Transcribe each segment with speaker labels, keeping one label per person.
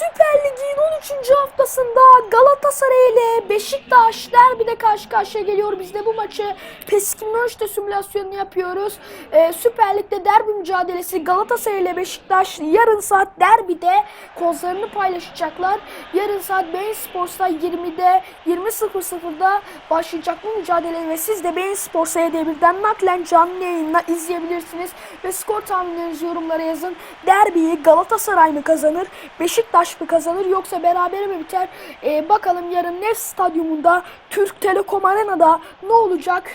Speaker 1: Süper Lig'in 13. haftasında Galatasaray ile Beşiktaş derbide karşı karşıya geliyor. Biz de bu maçı Peskimönç'te simülasyonunu yapıyoruz. Ee, Süper Lig'de derbi mücadelesi Galatasaray ile Beşiktaş yarın saat derbide kozlarını paylaşacaklar. Yarın saat Bein Sports'ta 20'de 20.00'da başlayacak bu mücadele ve siz de Bein Sports'a D1'den naklen canlı yayınla izleyebilirsiniz. Ve skor tahminlerinizi yorumlara yazın. Derbiyi Galatasaray mı kazanır, Beşiktaş mı kazanır yoksa berabere mi biter? Ee, bakalım yarın Nef Stadyumunda Türk Telekom Arena'da ne olacak?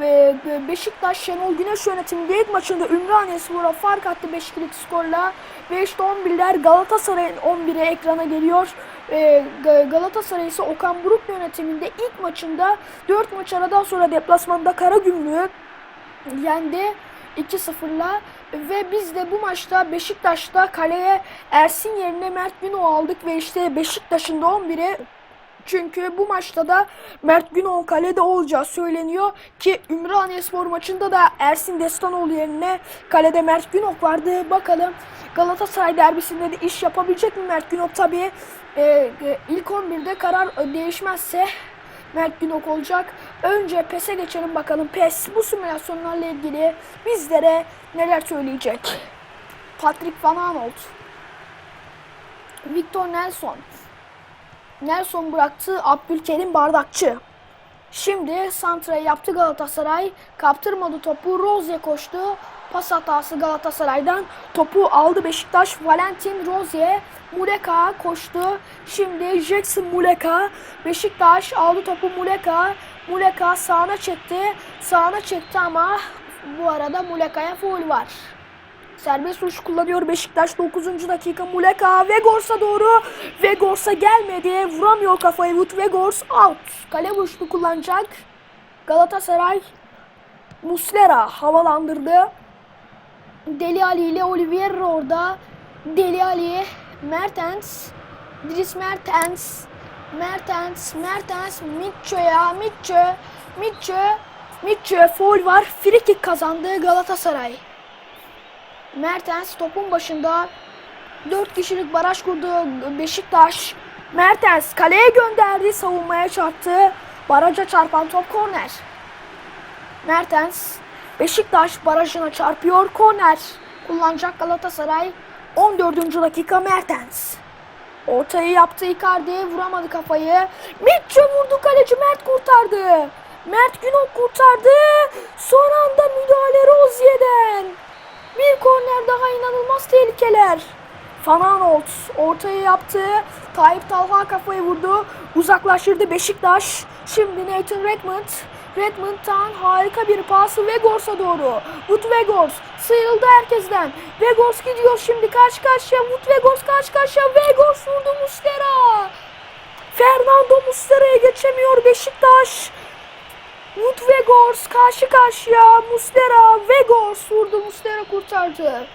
Speaker 1: Ve ve Beşiktaş Şenol Güneş yönetiminde ilk maçında Ümraniye Spor'a fark attı 5 kilit skorla. Ve işte 11'ler Galatasaray'ın 11'e ekrana geliyor. Ga- Galatasaray ise Okan Buruk yönetiminde ilk maçında 4 maç aradan sonra deplasmanda Karagümrük'ü yendi 2-0'la ve biz de bu maçta Beşiktaş'ta kaleye Ersin yerine Mert Günok aldık ve işte Beşiktaş'ın da 11'e çünkü bu maçta da Mert Günok kalede olacağı söyleniyor ki Ümraniyespor maçında da Ersin Destanoğlu yerine kalede Mert Günok vardı. Bakalım Galatasaray derbisinde de iş yapabilecek mi Mert Günok tabii e, e, ilk 11'de karar değişmezse Mert Günok olacak. Önce PES'e geçelim bakalım. PES bu simülasyonlarla ilgili bizlere neler söyleyecek? Patrick Van Aanholt, Victor Nelson, Nelson bıraktı Abdülkerim Bardakçı. Şimdi Santra'yı yaptı Galatasaray. Kaptırmadı topu. Rozier koştu. Pas hatası Galatasaray'dan. Topu aldı Beşiktaş. Valentin Rozier. Muleka koştu. Şimdi Jackson Muleka. Beşiktaş aldı topu Muleka. Muleka sağına çekti. Sağına çekti ama bu arada Muleka'ya foul var. Serbest vuruş kullanıyor Beşiktaş 9. dakika Muleka Vegors'a doğru Vegors'a gelmedi vuramıyor kafayı Wout Vegors out kale vuruşunu kullanacak Galatasaray Muslera havalandırdı Deli Ali ile Oliveira orada Deli Ali Mertens Dries Mertens Mertens Mertens Mitcho'ya Mitcho Mitcho Mitcho'ya foul var free kick kazandı Galatasaray Mertens topun başında 4 kişilik baraj kurdu Beşiktaş. Mertens kaleye gönderdi, savunmaya çarptı. Baraja çarpan top korner. Mertens Beşiktaş barajına çarpıyor. Korner kullanacak Galatasaray. 14. dakika Mertens. Ortayı yaptı Icardi, vuramadı kafayı. Mitcho vurdu kaleci Mert kurtardı. Mert Günok kurtardı. Son anda müdahale Rozier'den. Bir korner daha inanılmaz tehlikeler. Fananolt ortaya yaptı. Tayyip Talha kafayı vurdu. Uzaklaştırdı Beşiktaş. Şimdi Nathan Redmond. Redmond'dan harika bir pası Vegors'a doğru. Wout Vegors sıyrıldı herkesten. Vegors gidiyor şimdi karşı karşıya. Wout Vegors karşı karşıya. Vegors vurdu Muslera. Fernando Muslera'ya geçemiyor Beşiktaş. Wout Vegors karşı karşıya. Muslera Vegors vurdu. Muslera kurtardı.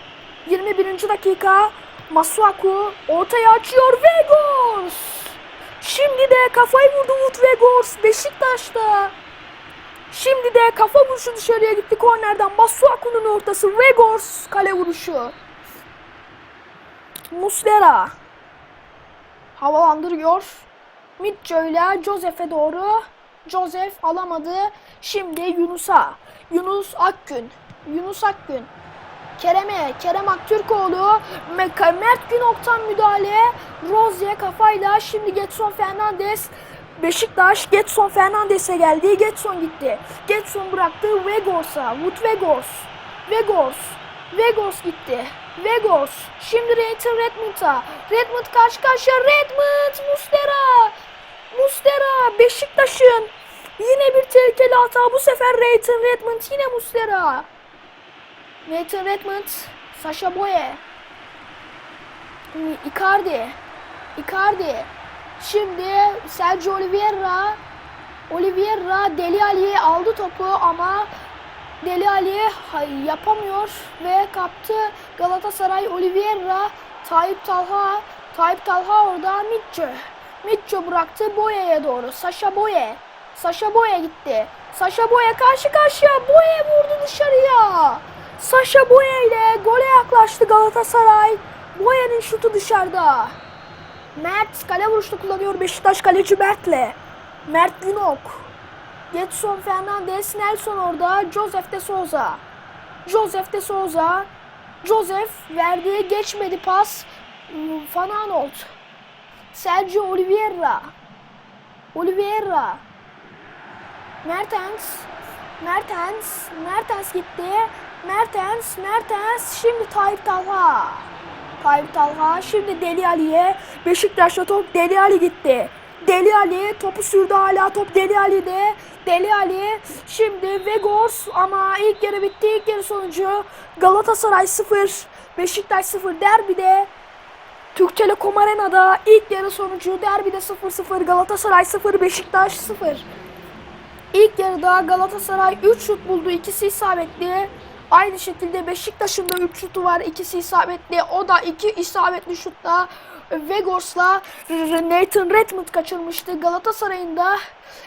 Speaker 1: 21. dakika. Masuaku ortaya açıyor. Vegors. Şimdi de kafayı vurdu Wout Vegors. Beşiktaş'ta. Şimdi de kafa vuruşu dışarıya gitti kornerden. Masuaku'nun ortası. Vegors kale vuruşu. Muslera havalandırıyor. Mitcho ile Josef'e doğru. Joseph alamadı. Şimdi Yunus'a. Yunus Akgün. Yunus Akgün. Kerem'e. Kerem Aktürkoğlu. Me- Mert Günok'tan müdahale. Rozier kafayla. Şimdi Getson Fernandes. Beşiktaş Getson Fernandes'e geldi. Getson gitti. Getson bıraktı Vegors'a. Wout Vegors. Vegors. Vegors gitti. Vegors. Şimdi Nathan Redmond'a. Redmond karşı karşıya. Redmond. Muslera. Mustera Beşiktaş'ın yine bir tehlikeli hata bu sefer Nathan Redmond yine Mustera Nathan Redmond Sasha Boye Icardi Icardi şimdi Sergio Oliveira Oliveira Deli Ali aldı topu ama Deli Ali yapamıyor ve kaptı. Galatasaray Oliveira Tayyip Talha Tayyip Talha orada Mitcho Mitcho bıraktı Boye'ye doğru. Sasha Boye Sasha Boye gitti. Sasha Boye karşı karşıya Boye vurdu dışarıya. Sasha Boye ile gole yaklaştı Galatasaray. Boye'nin şutu dışarıda Mert kale vuruştu kullanıyor Beşiktaş kaleci Mert'le. Mert Günok. Getson Fernandez, Nelson orada. Joseph de Souza. Joseph de Souza. Joseph verdi, geçmedi pas. Van Aanholt. Sergio Oliveira. Oliveira. Mertens. Mertens. Mertens gitti. Mertens. Mertens. Şimdi Tayyip Talha. Tayyip Talha. Şimdi Deli Ali'ye. Beşiktaş'ta top Deli Ali gitti. Deli Ali topu sürdü hala top Deli Ali'de. Deli Ali şimdi Vegors ama ilk yarı bitti. İlk yarı sonucu Galatasaray 0, Beşiktaş 0 derbide. Türk Telekom Arena'da ilk yarı sonucu derbide 0-0 Galatasaray 0 Beşiktaş 0. İlk yarıda Galatasaray 3 şut buldu. ikisi isabetli. Aynı şekilde Beşiktaş'ın da 3 şutu var. ikisi isabetli. O da 2 isabetli şutla Vegors'la Nathan Redmond kaçırmıştı. Galatasaray'ın da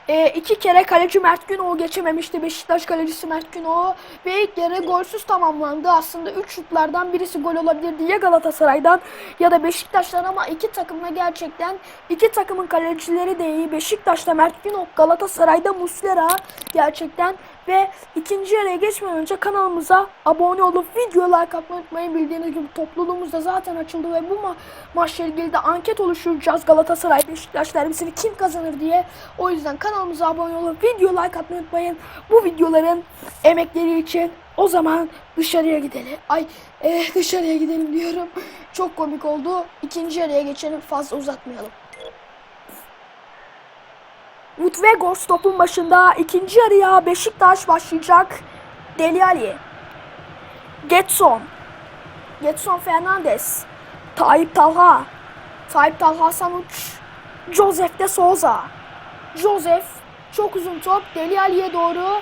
Speaker 1: e, iki kere kaleci Mert Günok'u geçememişti. Beşiktaş kalecisi Mert Günok'u. Ve ilk yarı golsüz tamamlandı. Aslında 3 şutlardan birisi gol olabilirdi. Ya Galatasaray'dan ya da Beşiktaş'tan ama iki takımla gerçekten iki takımın kalecileri de iyi. Beşiktaş'ta Mert Günok, Galatasaray'da Muslera gerçekten ve ikinci yarıya geçmeden önce kanalımıza abone olup video like atmayı unutmayın. Bildiğiniz gibi topluluğumuz da zaten açıldı ve bu ma maçla ilgili de anket oluşturacağız Galatasaray Beşiktaş derbisini kim kazanır diye. O yüzden kanalımıza abone olup video like atmayı unutmayın. Bu videoların emekleri için o zaman dışarıya gidelim. Ay e, dışarıya gidelim diyorum. Çok komik oldu. İkinci yarıya geçelim fazla uzatmayalım. Wout Weghorst topun başında ikinci yarıya Beşiktaş başlayacak. Deli Ali. Getson. Getson Fernandez. Tayyip Talha. Tayyip Talha Sanuç. Joseph de Souza. Joseph çok uzun top Deli Ali'ye doğru.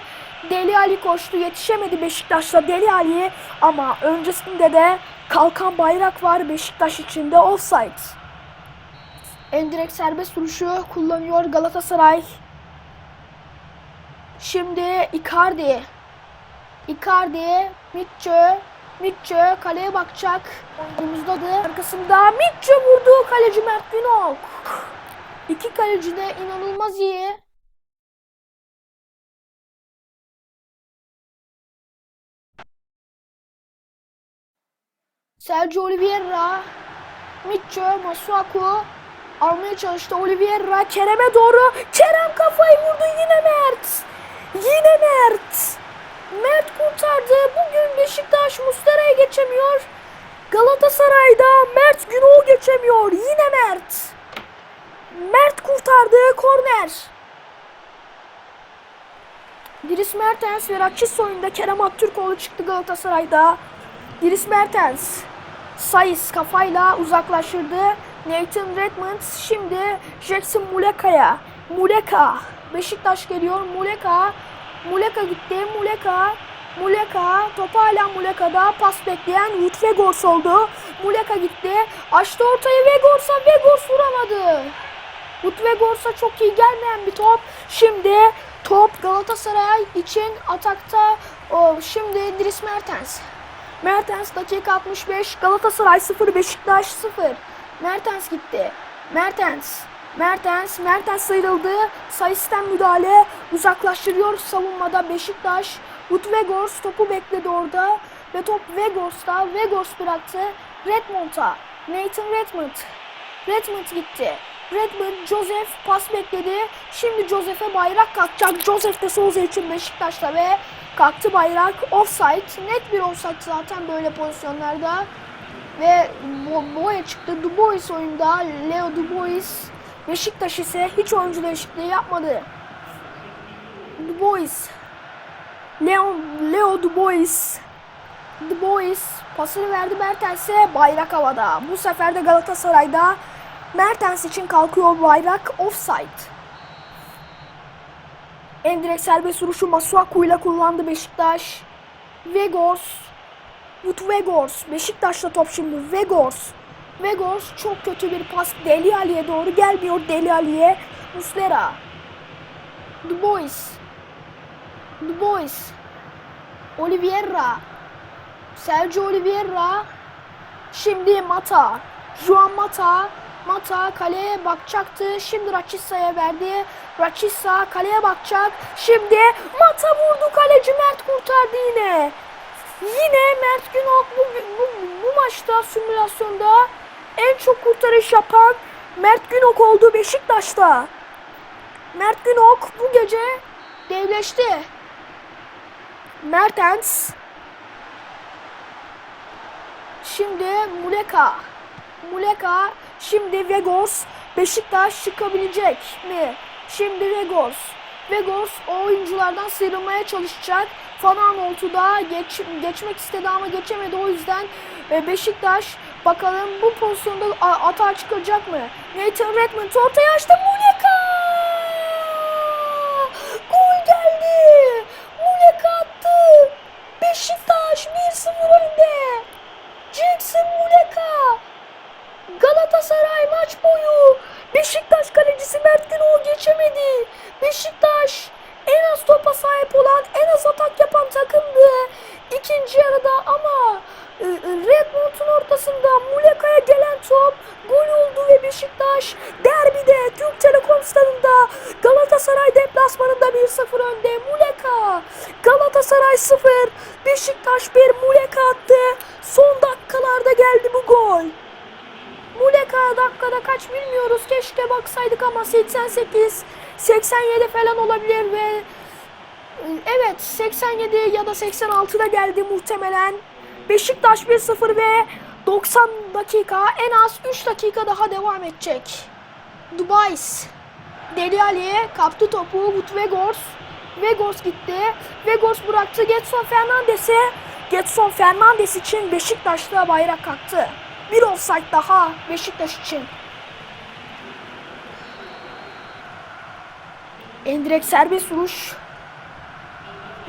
Speaker 1: Deli Ali koştu yetişemedi Beşiktaş'ta Deli Ali ama öncesinde de kalkan bayrak var Beşiktaş içinde offside. En direkt serbest vuruşu kullanıyor Galatasaray. Şimdi Icardi. Icardi, Mitchell, Mitchell kaleye bakacak. Oyuncumuzda da arkasında Mitchell vurdu kaleci Mert Günok. İki kaleci de inanılmaz iyi. Sergio Oliveira, Mitchell, Masuaku almaya çalıştı. Oliveira Kerem'e doğru. Kerem kafayı vurdu yine Mert. Yine Mert. Mert kurtardı. Bugün Beşiktaş Mustera'ya geçemiyor. Galatasaray'da Mert Günok'u geçemiyor. Yine Mert. Mert kurtardı. Korner. Dries Mertens ve Rakçis oyunda Kerem Aktürkoğlu çıktı Galatasaray'da. Dries Mertens. Sayıs kafayla uzaklaştırdı. Nathan Redmond şimdi Jackson Muleka'ya. Muleka. Beşiktaş geliyor. Muleka. Muleka gitti. Muleka. Muleka. Topu hala Muleka'da. Pas bekleyen Wout Weghorst oldu. Muleka gitti. Açtı ortayı Weghorst'a. Weghorst vuramadı. Wout Weghorst'a çok iyi gelmeyen bir top. Şimdi top Galatasaray için atakta. Şimdi Dries Mertens. Mertens dakika 65. Galatasaray 0 Beşiktaş 0. Mertens gitti. Mertens. Mertens. Mertens sıyrıldı. Sayıstan müdahale. Uzaklaştırıyor savunmada Beşiktaş. Wout Weghorst topu bekledi orada. Ve top Weghorst'ta. Weghorst bıraktı. Redmond'a. Nathan Redmond. Redmond gitti. Redmond, Joseph pas bekledi. Şimdi Joseph'e bayrak kalkacak. Joseph de Souza için Beşiktaş'ta ve kalktı bayrak. Offside. Net bir offside zaten böyle pozisyonlarda. Ve Bo- Boya çıktı. Dubois oyunda. Leo Dubois. Beşiktaş ise hiç oyuncu değişikliği yapmadı. Dubois. Leon, Leo Dubois. Dubois pasını verdi Mertens'e bayrak havada. Bu sefer de Galatasaray'da Mertens için kalkıyor bayrak offside. En direkt serbest vuruşu Masuaku ile kullandı Beşiktaş. Vegors. Wout Weghorst. Beşiktaş'ta top şimdi. Weghorst. Weghorst çok kötü bir pas Deli Ali'ye doğru gelmiyor Deli Ali'ye. Muslera. Dubois. Dubois. Oliveira. Sergio Oliveira. Şimdi Mata. Juan Mata. Mata kaleye bakacaktı. Şimdi Rachissa'ya verdi. Rachissa kaleye bakacak. Şimdi Mata vurdu. Kaleci Mert kurtardı yine. Yine Mert Günok bu, bu, bu maçta simülasyonda en çok kurtarış yapan Mert Günok oldu Beşiktaş'ta. Mert Günok bu gece devleşti. Mertens. Şimdi Muleka. Muleka. Şimdi Vegos. Beşiktaş çıkabilecek mi? Şimdi Vegos. Vegos o oyunculardan sıyrılmaya çalışacak. Fananoltu da geç, geçmek istedi ama geçemedi. O yüzden e, Beşiktaş bakalım bu pozisyonda atağa çıkacak mı? Nathan Redmond ortaya açtı. Muleka! Gol geldi. Muleka attı. Beşiktaş 1-0 önde. Jackson Muleka. Galatasaray maç boyu Beşiktaş kalecisi Mert Günok'u geçemedi. Beşiktaş en az topa sahip olan, en az atak yapan takımdı. Yarıda ama e, e, Redmond'un ortasında Muleka'ya gelen top gol oldu ve Beşiktaş derbide Türk Telekom stadında Galatasaray deplasmanında 1-0 önde. Muleka Galatasaray 0 Beşiktaş 1 Muleka attı. Son dakikalarda geldi bu gol. Muleka dakikada kaç bilmiyoruz. Keşke baksaydık ama 88, 87 falan olabilir ve evet 87 ya da 86'da geldi muhtemelen. Beşiktaş 1-0 ve 90 dakika en az 3 dakika daha devam edecek. Dubais Deli Ali kaptı topu Wout Weghorst. Weghorst gitti. Weghorst bıraktı Getson Fernandes'e. Getson Fernandes için Beşiktaş'ta bayrak kalktı. Bir offside daha Beşiktaş için. Endirek serbest vuruş.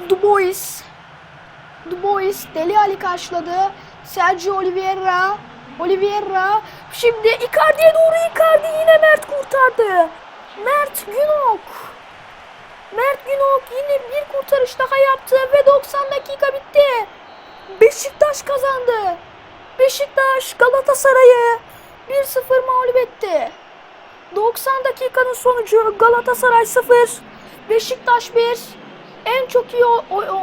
Speaker 1: Dubois. Dubois Deli Ali karşıladı. Sergio Oliveira. Oliveira. Şimdi Icardi'ye doğru Icardi yine Mert kurtardı. Mert Günok. Mert Günok yine bir kurtarış daha yaptı ve 90 dakika bitti. Beşiktaş kazandı. Beşiktaş Galatasaray'ı 1-0 mağlup etti. 90 dakikanın sonucu Galatasaray 0, Beşiktaş 1. En çok iyi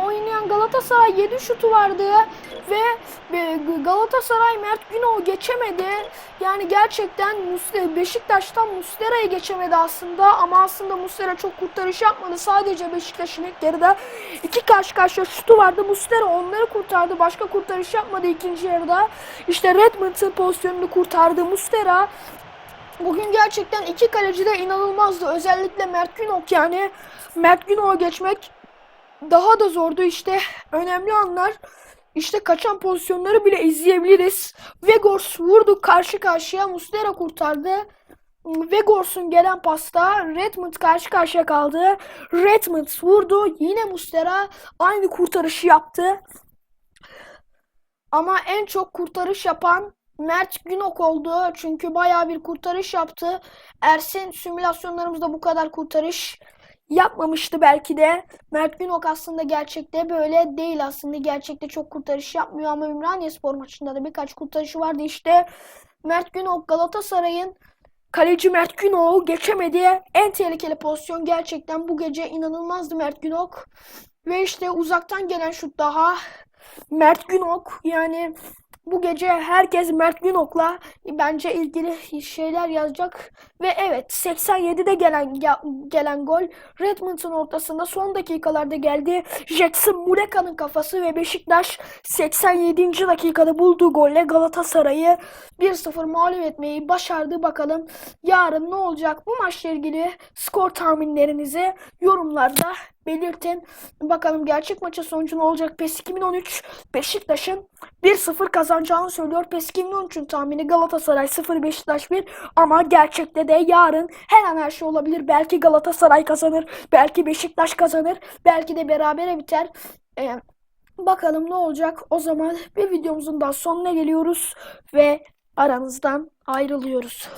Speaker 1: oynayan Galatasaray 7 şutu vardı ve e, Galatasaray Mert Günok'u geçemedi. Yani gerçekten Beşiktaş'tan Muslera'yı geçemedi aslında ama aslında Muslera çok kurtarış yapmadı. Sadece Beşiktaş'ın ilk yarıda iki karşı karşıya şutu vardı. Muslera onları kurtardı. Başka kurtarış yapmadı ikinci yarıda. İşte Redmond'ın pozisyonunu kurtardı Muslera. Bugün gerçekten iki kaleci de inanılmazdı. Özellikle Mert Günok yani. Mert Günok'u geçmek daha da zordu işte. Önemli anlar. İşte kaçan pozisyonları bile izleyebiliriz. Vegors vurdu karşı karşıya. Muslera kurtardı. Vegors'un gelen pasta Redmond karşı karşıya kaldı. Redmond vurdu. Yine Muslera aynı kurtarışı yaptı. Ama en çok kurtarış yapan Mert Günok oldu. Çünkü bayağı bir kurtarış yaptı. Ersin simülasyonlarımızda bu kadar kurtarış yapmamıştı belki de. Mert Günok aslında gerçekte böyle değil aslında. Gerçekte çok kurtarış yapmıyor ama Ümraniyespor maçında da birkaç kurtarışı vardı işte. Mert Günok Galatasaray'ın kaleci Mert Günok'u geçemedi. En tehlikeli pozisyon gerçekten bu gece inanılmazdı Mert Günok. Ve işte uzaktan gelen şut daha Mert Günok yani bu gece herkes Mert Günok'la bence ilgili şeyler yazacak. Ve evet 87'de gelen gelen gol Redmond'un ortasında son dakikalarda geldi. Jackson Muleka'nın kafası ve Beşiktaş 87. dakikada bulduğu golle Galatasaray'ı 1-0 mağlup etmeyi başardı. Bakalım yarın ne olacak? Bu maçla ilgili skor tahminlerinizi yorumlarda belirtin. Bakalım gerçek maçın sonucu ne olacak? PES 2013 Beşiktaş'ın 1-0 kazanacağını söylüyor. PES 2013'ün tahmini Galatasaray 0 Beşiktaş 1 ama gerçekte de yarın her an her şey olabilir. Belki Galatasaray kazanır, belki Beşiktaş kazanır, belki de berabere biter. Ee, bakalım ne olacak? O zaman bir videomuzun daha sonuna geliyoruz ve aranızdan ayrılıyoruz.